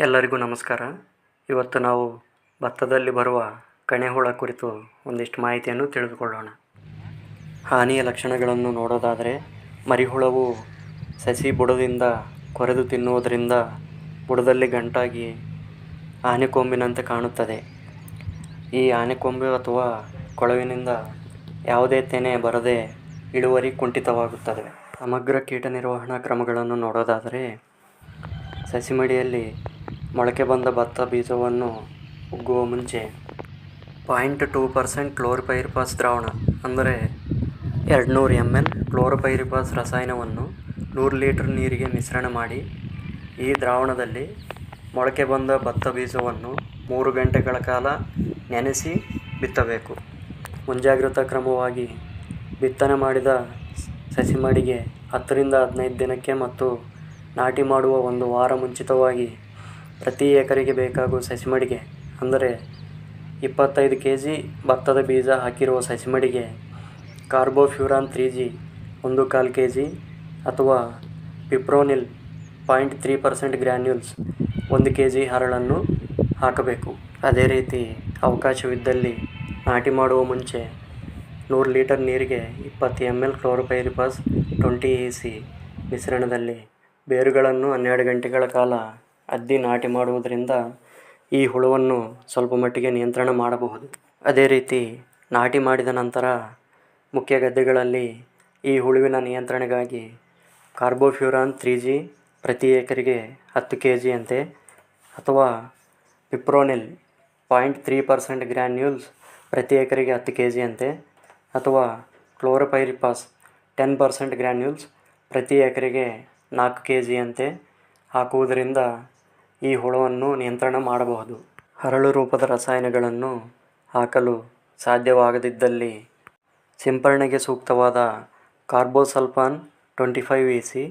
ಎಲ್ಲರಿಗೂ ನಮಸ್ಕಾರ. ಇವತ್ತು ನಾವು ಭತ್ತದಲ್ಲಿ ಬರುವ ಕಣೆಹುಳ ಕುರಿತು ಒಂದಿಷ್ಟು ಮಾಹಿತಿಯನ್ನು ತಿಳಿದುಕೊಳ್ಳೋಣ. ಹಾನಿಯ ಲಕ್ಷಣಗಳನ್ನು ನೋಡೋದಾದರೆ, ಮರಿಹುಳವು ಸಸಿ ಬುಡದಿಂದ ಕೊರೆದು ತಿನ್ನುವುದರಿಂದ ಬುಡದಲ್ಲಿ ಗಂಟಾಗಿ ಆನೆಕೊಂಬಿನಂತೆ ಕಾಣುತ್ತದೆ. ಈ ಆನೆಕೊಂಬೆ ಅಥವಾ ಕೊಳವಿನಿಂದ ಯಾವುದೇ ತೆನೆ ಬರದೆ ಇಳುವರಿ ಕುಂಠಿತವಾಗುತ್ತದೆ. ಸಮಗ್ರ ಕೀಟ ನಿರ್ವಹಣಾ ಕ್ರಮಗಳನ್ನು ನೋಡೋದಾದರೆ ಸಸಿ ಮಡಿಯಲ್ಲಿ ಮೊಳಕೆ ಬಂದ ಭತ್ತ ಬೀಜವನ್ನು ಉಗ್ಗುವ ಮುಂಚೆ ಪಾಯಿಂಟ್ ಟೂ ಪರ್ಸೆಂಟ್ ಕ್ಲೋರ್ಪೈರಿಪಾಸ್ ದ್ರಾವಣ, ಅಂದರೆ ಎರಡು ನೂರು ಎಂ ಎಲ್ ಕ್ಲೋರ್ಪೈರಿಪಾಸ್ ರಸಾಯನವನ್ನು ನೂರು ಲೀಟರ್ ನೀರಿಗೆ ಮಿಶ್ರಣ ಮಾಡಿ, ಈ ದ್ರಾವಣದಲ್ಲಿ ಮೊಳಕೆ ಬಂದ ಭತ್ತ ಬೀಜವನ್ನು ಮೂರು ಗಂಟೆಗಳ ಕಾಲ ನೆನೆಸಿ ಬಿತ್ತಬೇಕು. ಮುಂಜಾಗ್ರತಾ ಕ್ರಮವಾಗಿ ಬಿತ್ತನೆ ಮಾಡಿದ ಸಸಿ ಮಡಿಗೆ ಹತ್ತರಿಂದ ಹದಿನೈದು ದಿನಕ್ಕೆ ಮತ್ತು ನಾಟಿ ಮಾಡುವ ಒಂದು ವಾರ ಮುಂಚಿತವಾಗಿ ಪ್ರತಿ ಎಕರೆಗೆ ಬೇಕಾಗುವ ಸಸಿ ಮಡಿಗೆ ಅಂದರೆ ಇಪ್ಪತ್ತೈದು ಕೆ ಜಿ ಭತ್ತದ ಬೀಜ ಹಾಕಿರುವ ಸಸಿ ಮಡಿಗೆ ಕಾರ್ಬೋಫ್ಯೂರಾನ್ ತ್ರೀ ಜಿ ಒಂದು ಕಾಲು ಕೆ ಜಿ ಅಥವಾ fipronil point three percent granules ಒಂದು ಕೆ ಜಿ ಹರಳನ್ನು ಹಾಕಬೇಕು. ಅದೇ ರೀತಿ ಅವಕಾಶವಿದ್ದಲ್ಲಿ ನಾಟಿ ಮಾಡುವ ಮುಂಚೆ ನೂರು ಲೀಟರ್ ನೀರಿಗೆ ಇಪ್ಪತ್ತು M L chlorpyrifos twenty E C ಮಿಶ್ರಣದಲ್ಲಿ ಬೇರುಗಳನ್ನು ಹನ್ನೆರಡು ಗಂಟೆಗಳ ಕಾಲ ಅದ್ದಿ ನಾಟಿ ಮಾಡುವುದರಿಂದ ಈ ಹುಳುವನ್ನು ಸ್ವಲ್ಪ ಮಟ್ಟಿಗೆ ನಿಯಂತ್ರಣ ಮಾಡಬಹುದು. ಅದೇ ರೀತಿ ನಾಟಿ ಮಾಡಿದ ನಂತರ ಮುಖ್ಯ ಗದ್ದೆಗಳಲ್ಲಿ ಈ ಹುಳುವಿನ ನಿಯಂತ್ರಣೆಗಾಗಿ ಕಾರ್ಬೋಫ್ಯೂರಾನ್ ತ್ರೀ ಜಿ ಪ್ರತಿ ಎಕರೆಗೆ ಹತ್ತು ಕೆ ಜಿಯಂತೆ ಅಥವಾ fipronil point three percent granules ಪ್ರತಿ ಎಕರೆಗೆ ಹತ್ತು ಕೆ ಜಿಯಂತೆ ಅಥವಾ ಕ್ಲೋರೋಪೈರಿಪಾಸ್ ಟೆನ್ ಪರ್ಸೆಂಟ್ ಗ್ರ್ಯಾನ್ಯೂಲ್ಸ್ ಪ್ರತಿ ಎಕರೆಗೆ ನಾಲ್ಕು ಕೆ ಜಿಯಂತೆ ಹಾಕುವುದರಿಂದ ಈ ಹುಳವನ್ನು ನಿಯಂತ್ರಣ ಮಾಡಬಹುದು. ಹರಳು ರೂಪದ ರಸಾಯನಗಳನ್ನು ಹಾಕಲು ಸಾಧ್ಯವಾಗದಿದ್ದಲ್ಲಿ ಸಿಂಪರಣೆಗೆ ಸೂಕ್ತವಾದ carbosulfan twenty five E C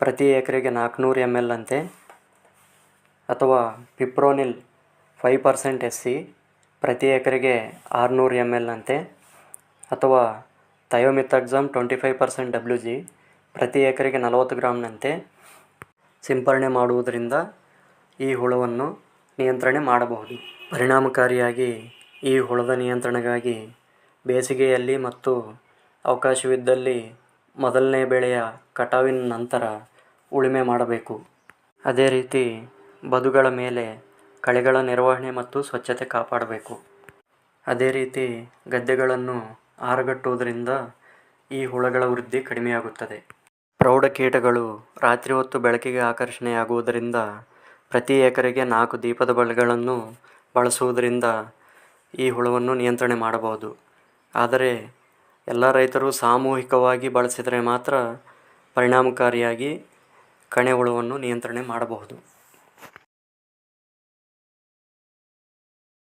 ಪ್ರತಿ ಎಕರೆಗೆ ನಾಲ್ಕುನೂರು ಎಂ ಎಲ್ ಅಂತೆ, ಅಥವಾ fipronil five percent S C ಪ್ರತಿ ಎಕರೆಗೆ ಆರುನೂರು ಎಂ ಎಲ್ ಅಂತೆ, ಅಥವಾ thiamethoxam twenty five percent W G ಪ್ರತಿ ಎಕರೆಗೆ ನಲವತ್ತು ಗ್ರಾಮ್ನಂತೆ ಸಿಂಪರಣೆ ಮಾಡುವುದರಿಂದ ಈ ಹುಳವನ್ನು ನಿಯಂತ್ರಣೆ ಮಾಡಬಹುದು. ಪರಿಣಾಮಕಾರಿಯಾಗಿ ಈ ಹುಳದ ನಿಯಂತ್ರಣಗಾಗಿ ಬೇಸಿಗೆಯಲ್ಲಿ ಮತ್ತು ಅವಕಾಶವಿದ್ದಲ್ಲಿ ಮೊದಲನೇ ಬೆಳೆಯ ಕಟಾವಿನ ನಂತರ ಉಳುಮೆ ಮಾಡಬೇಕು. ಅದೇ ರೀತಿ ಬದುಗಳ ಮೇಲೆ ಕಳೆಗಳ ನಿರ್ವಹಣೆ ಮತ್ತು ಸ್ವಚ್ಛತೆ ಕಾಪಾಡಬೇಕು. ಅದೇ ರೀತಿ ಗದ್ದೆಗಳನ್ನು ಆರಗಟ್ಟುವುದರಿಂದ ಈ ಹುಳಗಳ ವೃದ್ಧಿ ಕಡಿಮೆಯಾಗುತ್ತದೆ. ಪ್ರೌಢ ಕೀಟಗಳು ರಾತ್ರಿ ಹೊತ್ತು ಬೆಳಕಿಗೆ ಆಕರ್ಷಣೆಯಾಗುವುದರಿಂದ ಪ್ರತಿ ಎಕರೆಗೆ ನಾಲ್ಕು ದೀಪದ ಬಳ್ಳಿಗಳನ್ನು ಬಳಸುವುದರಿಂದ ಈ ಹುಳವನ್ನು ನಿಯಂತ್ರಣೆ ಮಾಡಬಹುದು. ಆದರೆ ಎಲ್ಲ ರೈತರು ಸಾಮೂಹಿಕವಾಗಿ ಬಳಸಿದರೆ ಮಾತ್ರ ಪರಿಣಾಮಕಾರಿಯಾಗಿ ಕಣೆ ಹುಳುವನ್ನು ನಿಯಂತ್ರಣೆ ಮಾಡಬಹುದು.